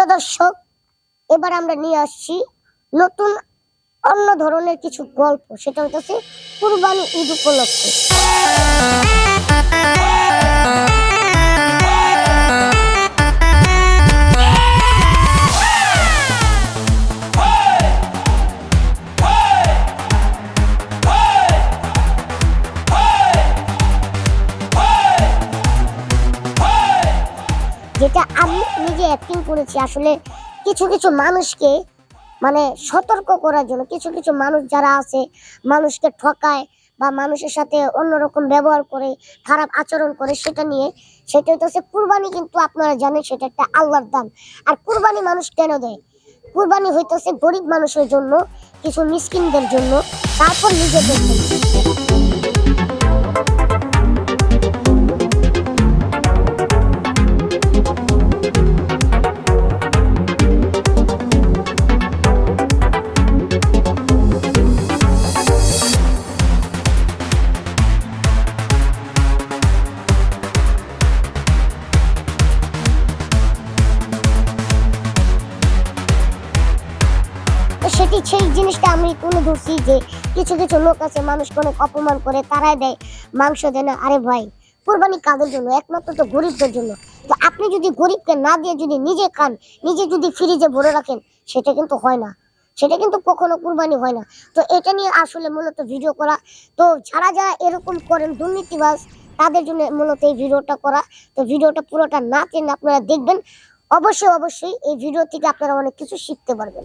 প্রিয় দর্শক, এবার আমরা নিয়ে আসছি নতুন অন্য ধরনের কিছু গল্প। সেটা হচ্ছে কুরবানি ঈদ উপলক্ষে। যেটা আমি নিজে অ্যাক্টিং করেছি, আসলে কিছু কিছু মানুষকে মানে সতর্ক করার জন্য, কিছু কিছু মানুষ যারা আছে, মানুষকে ঠকায় বা মানুষের সাথে অন্যরকম ব্যবহার করে, খারাপ আচরণ করে, সেটা নিয়ে, সেটা হচ্ছে কুরবানি কিন্তু আপনারা জানেন সেটা একটা আল্লাহর দান। আর কুরবানি মানুষ কেন দেয়? কুরবানি হইতেছে গরিব মানুষের জন্য, কিছু মিসকিনদের জন্য, তারপর নিজেদের জন্য। তো সেটি, সেই জিনিসটা আমি তুলে ধরছি যে কিছু কিছু লোক আছে, মানুষকে অনেক অপমান করে, তারাই দেয় মাংস দেয় না। আরে ভাই, কোরবানি কাদের জন্য? একমাত্র তো গরিবদের জন্য। তো আপনি যদি গরিবকে না দিয়ে যদি নিজে খান, নিজে যদি ফ্রিজে ভরে রাখেন, সেটা কিন্তু হয় না। সেটা কিন্তু কখনো কুরবানি হয় না। তো এটা নিয়ে আসলে মূলত ভিডিও করা। তো যারা যারা এরকম করেন দুর্নীতিবাজ, তাদের জন্য মূলত এই ভিডিওটা করা। তো ভিডিওটা পুরোটা না টেনে আপনারা দেখবেন। অবশ্যই অবশ্যই এই ভিডিও থেকে আপনারা অনেক কিছু শিখতে পারবেন।